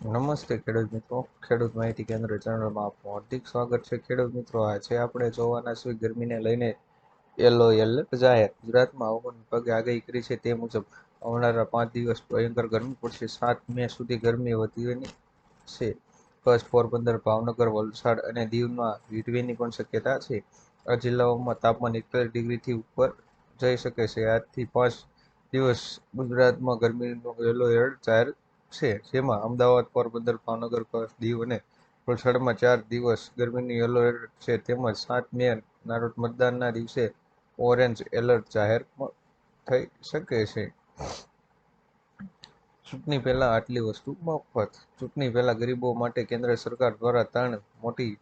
નમસ્તે ખેડૂત મિત્રો. ખેડૂત માહિતી કેન્દ્ર ચેનલમાં આપનું હાર્દિક સ્વાગત છે. ખેડૂત મિત્રો આ છે આપણે જોવાના છીએ ગરમીને લઈને યલો એલર્ટ જાહેર. ગુજરાતમાં હવામાન વિભાગે આગાહી કરી છે તે મુજબ આવનારા પાંચ દિવસ ભયંકર ગરમી પડશે. સાત મે સુધી ગરમી વધી છે. કચ્છ પોરબંદર ભાવનગર, વલસાડ અને દીવમાં હીટવેવની પણ શક્યતા છે. આ જિલ્લાઓમાં તાપમાન એકતાલીસ ડિગ્રીથી ઉપર જઈ શકે છે. આજથી પાંચ દિવસ ગુજરાતમાં ગરમીનો યલો એલર્ટ જાહેર છે. જેમાં અમદાવાદ, પોરબંદર, ભાવનગર, કચ્છ, દીવ અને વલસાડમાં ચાર દિવસ ગરમીની એલર્ટ છે. તેમજ સાત મે ના મતદાનના દિવસે ઓરેન્જ એલર્ટ જાહેર થઈ શકે છે. ચૂંટણી પહેલા આટલી વસ્તુ મફત. ચૂંટણી પહેલા ગરીબો માટે કેન્દ્ર સરકાર દ્વારા ત્રણ મોટી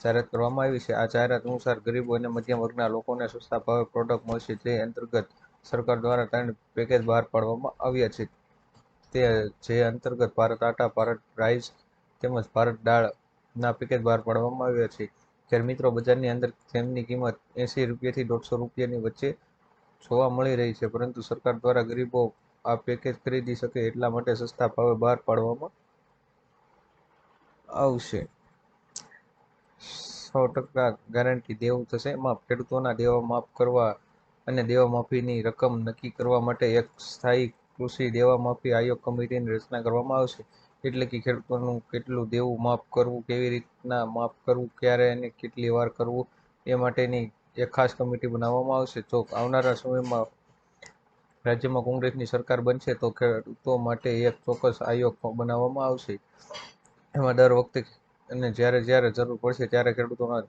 જાહેરાત કરવામાં આવી છે. આ જાહેરાત અનુસાર ગરીબો અને મધ્યમ વર્ગના લોકોને સસ્તા ભાવે પ્રોડક્ટ મળશે. જે અંતર્ગત સરકાર દ્વારા ત્રણ પેકેજ બહાર પાડવામાં આવ્યા છે. તે જે અંતર્ગત ભારત આટા, ભારત રાઈસ તેમજ ભારત દાળના પેકેજ બહાર પાડવામાં આવ્યા છે. જ્યારે મિત્રો, બજારની અંદર તેમની કિંમત એંસી રૂપિયાથી દોઢસો રૂપિયાની વચ્ચે જોવા મળી રહી છે, પરંતુ સરકાર દ્વારા ગરીબો આ પેકેજ ખરીદી શકે એટલા માટે સસ્તા ભાવે બહાર પાડવામાં આવશે. સો ટકા ગેરંટી દેવું થશે. માફ ખેડૂતોના દેવા માફ કરવા અને દેવા માફીની રકમ નક્કી કરવા માટે એક સ્થાયી કૃષિ દેવા માફી આયોગ કમિટીની રચના કરવામાં આવશે. એટલે કે ખેડૂતોનું કેટલું દેવું માફ કરવું, કેવી રીતના માફ કરવું, ક્યારે અને કેટલી વાર કરવું, એ માટેની એક ખાસ કમિટી બનાવવામાં આવશે. જો આવનારા સમયમાં રાજ્યમાં કોંગ્રેસની સરકાર બનશે, તો ખેડૂતો માટે એક ચોક્કસ આયોગ બનાવવામાં આવશે. એમાં દર વખતે અને જ્યારે જ્યારે જરૂર પડશે, ત્યારે ખેડૂતોના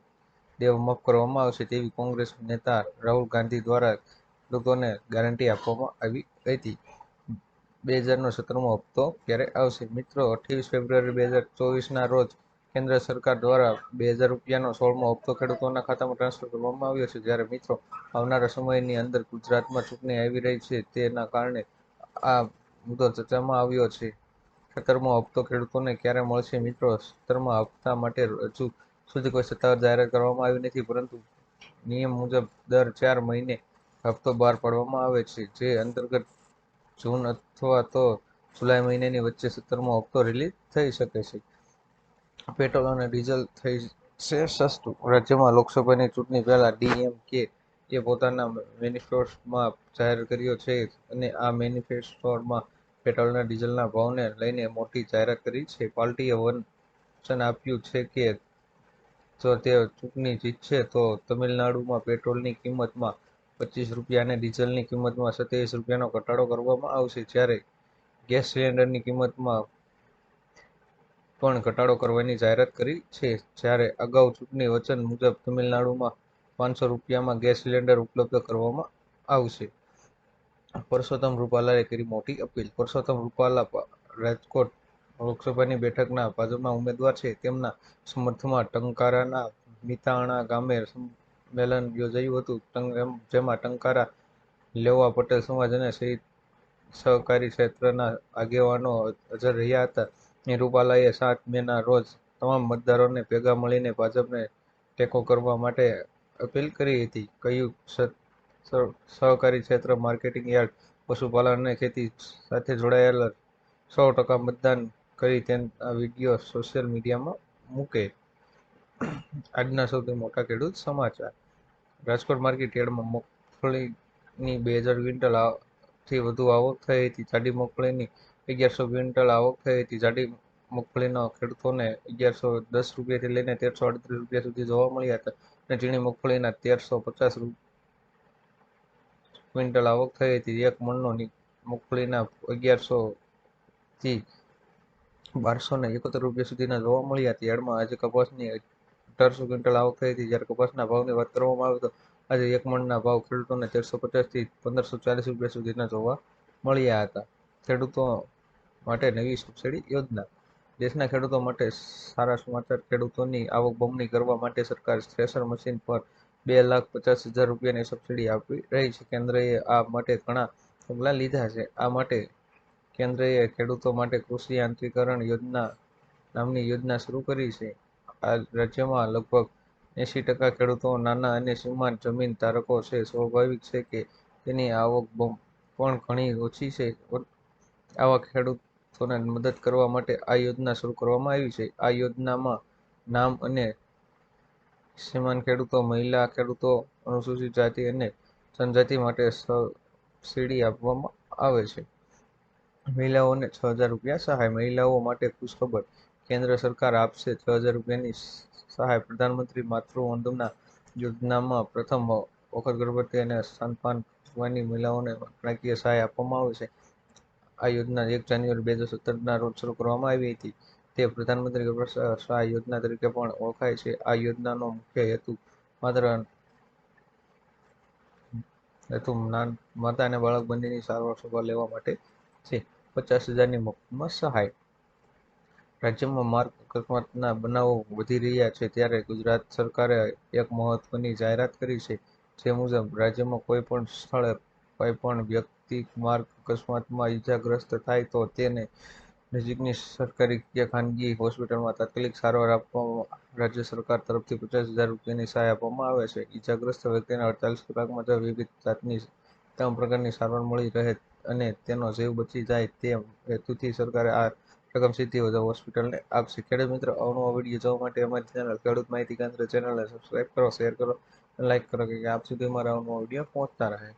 દેવ માફ કરવામાં આવશે તેવી કોંગ્રેસ નેતા રાહુલ ગાંધી દ્વારા ખેડૂતોને ગેરંટી આપવામાં આવી હતી. બે હજારનો સત્તરમો હપ્તો ક્યારે આવશે? મિત્રો, અઠ્યાવીસ ફેબ્રુઆરી બે હજાર ચોવીસના રોજ કેન્દ્ર સરકાર દ્વારા બે હજાર રૂપિયાનો સોળમો હપ્તો ખેડૂતોના ખાતામાં ટ્રાન્સફર કરવામાં આવ્યો છે. જ્યારે મિત્રો, આવનારા સમયની અંદર ગુજરાતમાં ચૂંટણી આવી રહી છે તેના કારણે આ મુદ્દો ચર્ચામાં આવ્યો છે. સત્તરમો હપ્તો ખેડૂતોને ક્યારે મળશે? મિત્રો, સત્તરમા હપ્તા માટે હજુ સુધી કોઈ સત્તાવાર જાહેરાત કરવામાં આવી નથી, પરંતુ નિયમ મુજબ દર ચાર મહિને હપ્તો બહાર પાડવામાં આવે છે, જે અંતર્ગત જૂન અથવા તો જુલાઈ મહિનાની વચ્ચે સત્તરમો હપ્તો રિલીઝ થઈ શકે છે. પેટ્રોલ અને ડીઝલ થઈ છે સસ્તું. રાજ્યમાં લોકસભાની ચૂંટણી પહેલા ડીએમકે એ પોતાના મેનિફેસ્ટોમાં જાહેર કર્યો છે અને આ મેનિફેસ્ટોમાં પેટ્રોલના ડીઝલના ભાવને લઈને મોટી જાહેરાત કરી છે. પાર્ટીએ વચન આપ્યું છે કે જો તે ચૂંટણી જીતશે તો તમિલનાડુમાં પેટ્રોલની કિંમતમાં પચીસ રૂપિયા અને ડીઝલની કિંમતમાં સત્યાવીસ રૂપિયાનો ઘટાડો કરવામાં આવશે, જ્યારે ગેસ સિલિન્ડરની કિંમતમાં પણ ઘટાડો કરવાની જાહેરાત કરી છે. જ્યારે અગાઉ ચૂંટણી વચન મુજબ તમિલનાડુમાં પાંચસો રૂપિયામાં ગેસ સિલિન્ડર ઉપલબ્ધ કરવામાં આવશે. પરસોત્તમ રૂપાલાએ કરી મોટી અપીલ. પરસોત્તમ રૂપાલા રાજકોટ લોકસભાની બેઠકના ભાજપના ઉમેદવાર છે. તેમના સમર્થમાં ટંકારાના મિતાણા ગામે સંમેલન યોજાયું હતું. જેમાં ટંકારા, લેવા પટેલ સમાજ અને સહિત સહકારી ક્ષેત્રના આગેવાનો હાજર રહ્યા હતા. રૂપાલાએ સાત મેના રોજ તમામ મતદારોને ભેગા મળીને ભાજપને ટેકો કરવા માટે અપીલ કરી હતી. કહ્યું સહકારી ક્ષેત્ર, માર્કેટિંગ યાર્ડ પશુપાલન અને ખેતી સાથે જોડાયેલા સો ટકા મતદાન કરી તેના વીડિયો સોશિયલ મીડિયામાં મૂકે. આજના સૌથી મોટા ખેડૂત સમાચાર. રાજકોટ માર્કેટ યાર્ડમાં મગફળીની બે હજાર ક્વિન્ટલથી વધુ આવક થઈ હતી. જાડી મગફળીની અગિયારસો ક્વિન્ટલ આવક થઈ હતી. જાડી મગફળીના ખેડૂતોને અગિયારસો દસ રૂપિયાથી લઈને તેરસો અડત્રીસ રૂપિયા સુધી જોવા મળ્યા હતા અને ઝીણી મગફળીના તેરસો પચાસ ક્વિન્ટલ આવક થઈ હતી. એક મણનો મગફળીના અગિયારસો થી બારસો ને એકોતેર રૂપિયા સુધીના જોવા મળ્યા હતા. યાર્ડમાં આજે કપાસની અઢારસો ક્વિન્ટલ આવક થઈ હતી. જ્યારે કપાસના ભાવની વાત કરવામાં આવે તો આજે એક મણના ભાવ ખેડૂતોને તેરસો પચાસથી પંદરસો ચાલીસ રૂપિયા સુધીના જોવા મળ્યા હતા. ખેડૂતો માટે નવી સબસિડી યોજના. દેશના ખેડૂતો માટે સારા સમાચાર. ખેડૂતોની આવક બમણી કરવા માટે સરકાર થ્રેસર મશીન પર બે લાખ પચાસ હજાર રૂપિયાની સબસિડી આપી રહી છે. કેન્દ્રએ આ માટે ઘણા પગલાં લીધા છે. આ માટે કેન્દ્રએ ખેડૂતો માટે કૃષિ યાંત્રીકરણ યોજના નામની યોજના શરૂ કરી છે. આ રાજ્યમાં લગભગ એંશી ટકા ખેડૂતો નાના અને સીમાંત જમીન ધારકો છે. સ્વાભાવિક છે કે તેની આવક પણ ઘણી ઓછી છે. આવા ખેડૂતોને મદદ કરવા માટે આ યોજના શરૂ કરવામાં આવી છે. આ યોજનામાં નામ અને સીમાંત ખેડૂતો, મહિલા ખેડૂતો, અનુસૂચિત જાતિ અને જનજાતિ માટે સબસિડી આપવામાં આવે છે. મહિલાઓને છ હજાર રૂપિયા સહાય, મહિલાઓ માટે ખુશખબર કેન્દ્ર સરકાર આપશે છ હજાર રૂપિયાની સહાય. પ્રધાનમંત્રી માતૃ વંદના યોજનામાં પ્રથમ વખત ગર્ભવતી અને સ્તનપાન કરવાની મહિલાઓને નાણાકીય સહાય આપવામાં આવે છે. આ યોજના એક જાન્યુઆરી બે હજાર સત્તરના રોજ શરૂ કરવામાં આવી હતી. તે પ્રધાનમંત્રી ગર્ભ સહાય યોજના તરીકે પણ ઓળખાય છે. આ યોજનાનો મુખ્ય હેતુ માત્ર હેતુ માતા અને બાળક બંનેની સારવાર સભા લેવા માટે છે. પચાસ હજારની મફતમાં સહાય રાજ્યમાં માર્ગ અકસ્માતના બનાવો વધી રહ્યા છે ત્યારે ગુજરાત સરકારે એક મહત્વની જાહેરાત કરી છે, જે મુજબ રાજ્યમાં કોઈ પણ સ્થળે કોઈ પણ વ્યક્તિ માર્ગ અકસ્માતમાં ઈજાગ્રસ્ત થાય તો તેને નજીકની સરકારી કે ખાનગી હોસ્પિટલમાં તાત્કાલિક સારવાર આપવામાં રાજ્ય સરકાર તરફથી પચાસ હજાર રૂપિયાની સહાય આપવામાં આવે છે. ઈજાગ્રસ્ત વ્યક્તિને અડતાલીસ કલાકમાં જ વિવિધ જાતની તમામ પ્રકારની સારવાર મળી રહે અને તેનો જીવ બચી જાય તે હેતુથી સરકારે આ રકમ સીધી હોસ્પિટલને. આપશે ખેડૂત મિત્રો અવનવો વીડિયો જોવા માટે અમારી ચેનલ ખેડૂત માહિતી કેન્દ્ર ચેનલને સબસ્ક્રાઈબ કરો શેર કરો લાઈક કરો કે આપ સુધી મારા અવનવો વીડિયો પહોંચતા રહે.